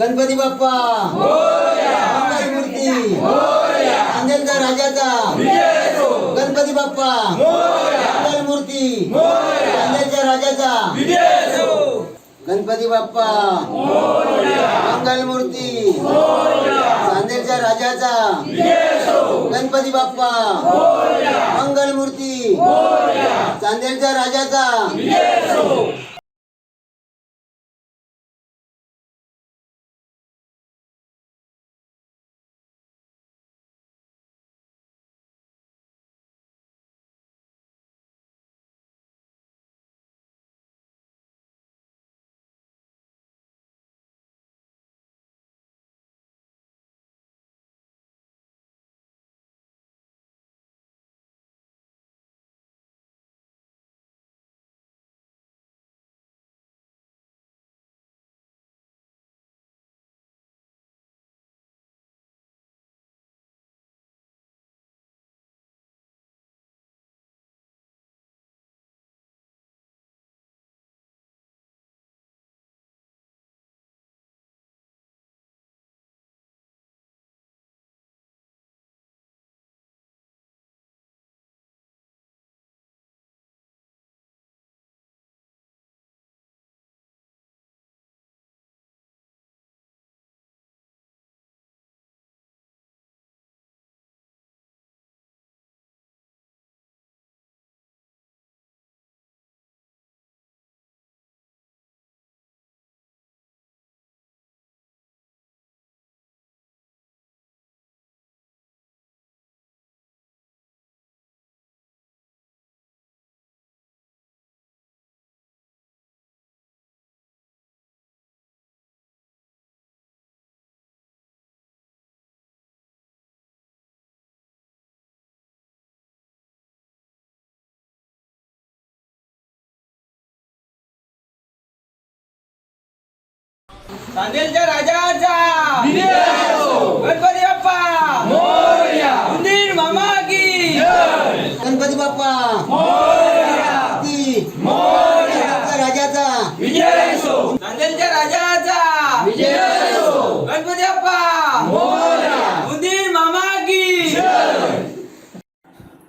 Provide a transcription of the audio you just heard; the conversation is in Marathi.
गणपती बाप्पा. मंगल मूर्ती नांदेडचा राजाचा. गणपती बाप्पा. मूर्ती नांदेडच्या राजाचा. गणपती बाप्पा. मंगल मूर्ती चांदेरच्या राजाचा. गणपती बाप्पा. मंगल मूर्ती चांदेलच्या राजाचा. नांदेडच्या राजाचा. गणपती बाप्पा. उंदीर मामा की. गणपती बाप्पा. राजाचा. नांदेडच्या राजाचा गणपती बाप्पा उंदीर मामा की